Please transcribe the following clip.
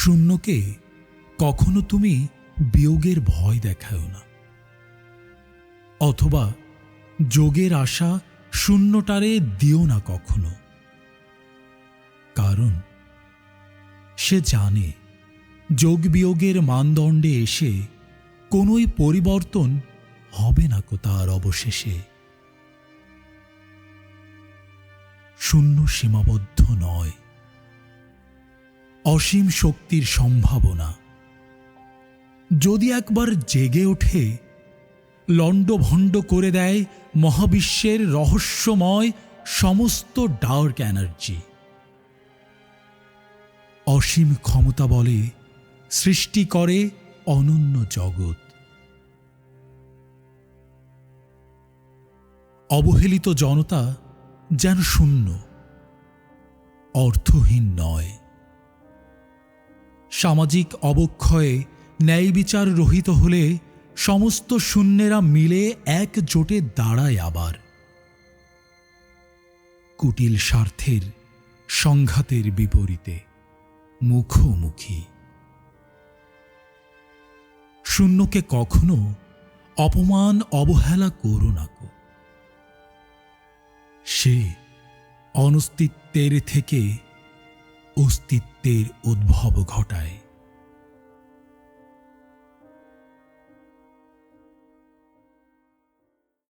শূন্যকে কখনো তুমি বিয়োগের ভয় দেখাও না। অথবা যোগের আশা শূন্যটারে দিও না কখনো। কারণ সে জানে যোগ বিয়োগের মানদণ্ডে এসে কোনোই পরিবর্তন হবে না কো তার অবশেষে। শূন্য সীমাবদ্ধ নয়। অসীম শক্তির সম্ভাবনা। যদি একবার জেগে ওঠে, লণ্ডভণ্ড করে দেয় মহাবিশ্বের রহস্যময় সমস্ত ডার্ক এনার্জি। অসীম ক্ষমতা বলে সৃষ্টি করে অনন্য জগৎ। অবহেলিত জনতা যেন শূন্য, অর্থহীন নয়। সামাজিক অবক্ষয়ে ন্যায় বিচার রহিত হলে সমস্ত শূন্যেরা মিলে একজোটে দাঁড়ায় আবার। কুটিল স্বার্থের সংঘাতের বিপরীতে মুখোমুখি। শূন্যকে কখনো অপমান, অবহেলা করো না কো সে অনস্তিত্বের থেকে অস্তিত্বের উদ্ভব ঘটায়।